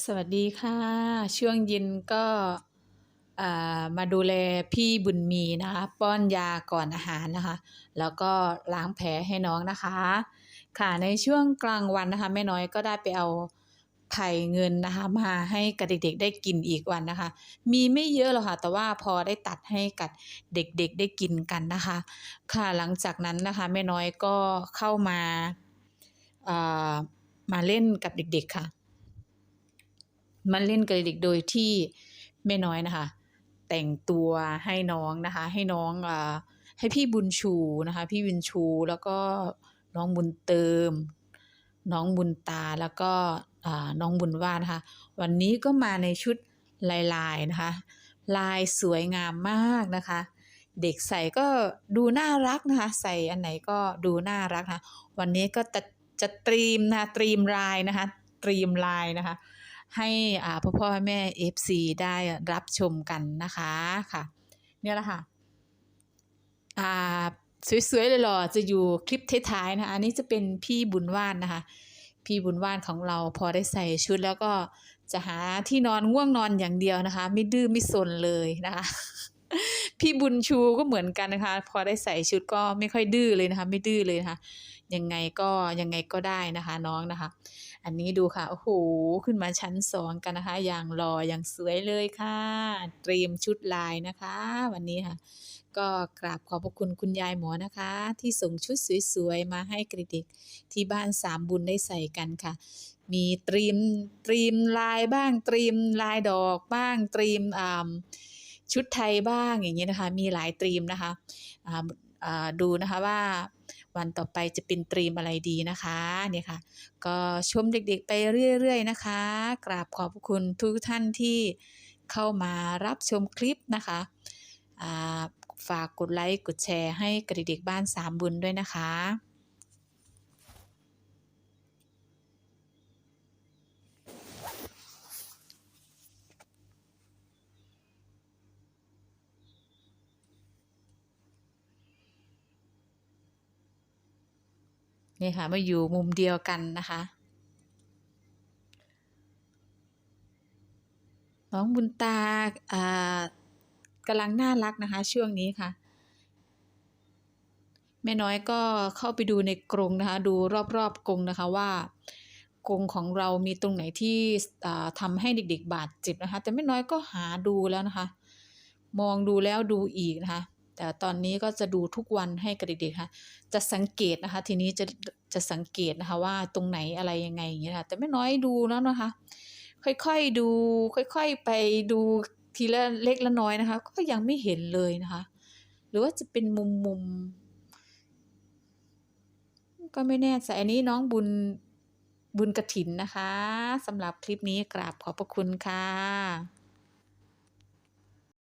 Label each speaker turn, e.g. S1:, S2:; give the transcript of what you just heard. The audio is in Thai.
S1: สวัสดีค่ะ ช่วงเย็นก็อ่ามาดูแลพี่บุญมีนะคะ ป้อนยาก่อนอาหารนะคะ แล้วก็ล้างแผลให้น้องนะคะ ค่ะในช่วงกลางวันนะคะแม่น้อยก็ได้ไปเอาไผ่เงินนะคะมาให้กับเด็กๆได้กินอีกวันนะคะ มีไม่เยอะหรอกค่ะ แต่ว่าพอได้ตัดให้กับเด็กๆได้กินกันนะคะ ค่ะหลังจากนั้นนะคะแม่น้อยก็เข้ามาอ่ามาเล่นกับเด็ก ๆค่ะ มาเล่นกับเด็กโดยที่แม่น้อยนะคะ แต่งตัวให้น้องนะคะ ให้น้องอ่าให้พี่บุญชูนะคะ พี่บุญชูแล้วก็น้องบุญเติม น้องบุญตาแล้วก็อ่าน้องบุญว่านะคะ วันนี้ก็มาในชุดลายๆนะคะ ลายสวยงามมากนะคะ เด็กใส่ก็ดูน่ารักนะคะ ใส่อันไหนก็ดูน่ารักนะะวันนี้ก็จะจะตรีมนะคะตรีมลายนะคะตรีมลายนะคะ ให้พ่อพ่อแม่ FC ได้รับชมกันนะคะค่ะเนี่ยแหละค่ะอ่าสวยๆเลยหรอจะอยู่คลิปท้ายๆนะคะอันนี้จะเป็นพี่บุญว่านนะคะ พี่บุญว่านของเราพอได้ใส่ชุดแล้วก็จะหาที่นอนง่วงนอนอย่างเดียวนะคะ ไม่ดื้อไม่สนเลยนะคะ พี่บุญชูก็เหมือนกันนะคะ พอได้ใส่ชุดก็ไม่ค่อยดื้อเลยนะคะ ไม่ดื้อเลยนะคะยังไงก็ยังไงก็ได้นะคะน้องนะคะ อันนี้ดูค่ะโอ้โหขึ้นมาชั้นสองกันนะคะ อย่างหล่ออย่างสวยเลยค่ะ เตรียมชุดลายนะคะ วันนี้ค่ะ ก็กราบขอบพระคุณคุณยายหมอนะคะ ที่ส่งชุดสวยๆมาให้กระด็กที่บ้านสามบุญได้ใส่กันค่ะมีตรีมตรีมลายบ้างตรีมลายดอกบ้างตรีมอ่า ชุดไทยบ้างอย่างนี้นะคะ มีหลายตรีมนะคะดูนะคะว่าวันต่อไปจะเป็นตรีมอะไรดีนะคะเนี่ยค่ะ ก็ชมเด็กๆไปเรื่อย ๆ นะคะ กราบขอบคุณทุกท่านที่เข้ามารับชมคลิปนะคะฝากกดไลค์กดแชร์ให้กระเด็กบ้านสามบุญด้วยนะคะ นี่ค่ะมาอยู่มุมเดียวกันนะคะ น้องบุญตาอ่ากำลังน่ารักนะคะ ช่วงนี้ค่ะ แม่น้อยก็เข้าไปดูในกรงนะคะ ดูรอบๆกรงนะคะว่ากรงของเรามีตรงไหนที่อ่าทำให้เด็ก ๆ บาดเจ็บนะคะ แต่แม่น้อยก็หาดูแล้วนะคะ มองดูแล้วดูอีกนะคะ แต่ตอนนี้ก็จะดูทุกวันให้กับเด็กๆค่ะ จะสังเกตนะคะ ทีนี้จะจะสังเกตนะคะว่าตรงไหนอะไรยังไงอย่างเงี้ยค่ะแต่ไม่น้อยดูแล้วนะคะ ค่อยๆดู ค่อยๆไปดูทีละเล็กละน้อยนะคะ ก็ยังไม่เห็นเลยนะคะ หรือว่าจะเป็นมุมมุมก็ไม่แน่ใจอันนี้น้องบุญบุญกระถินนะคะสำหรับคลิปนี้กราบขอบพระคุณค่ะ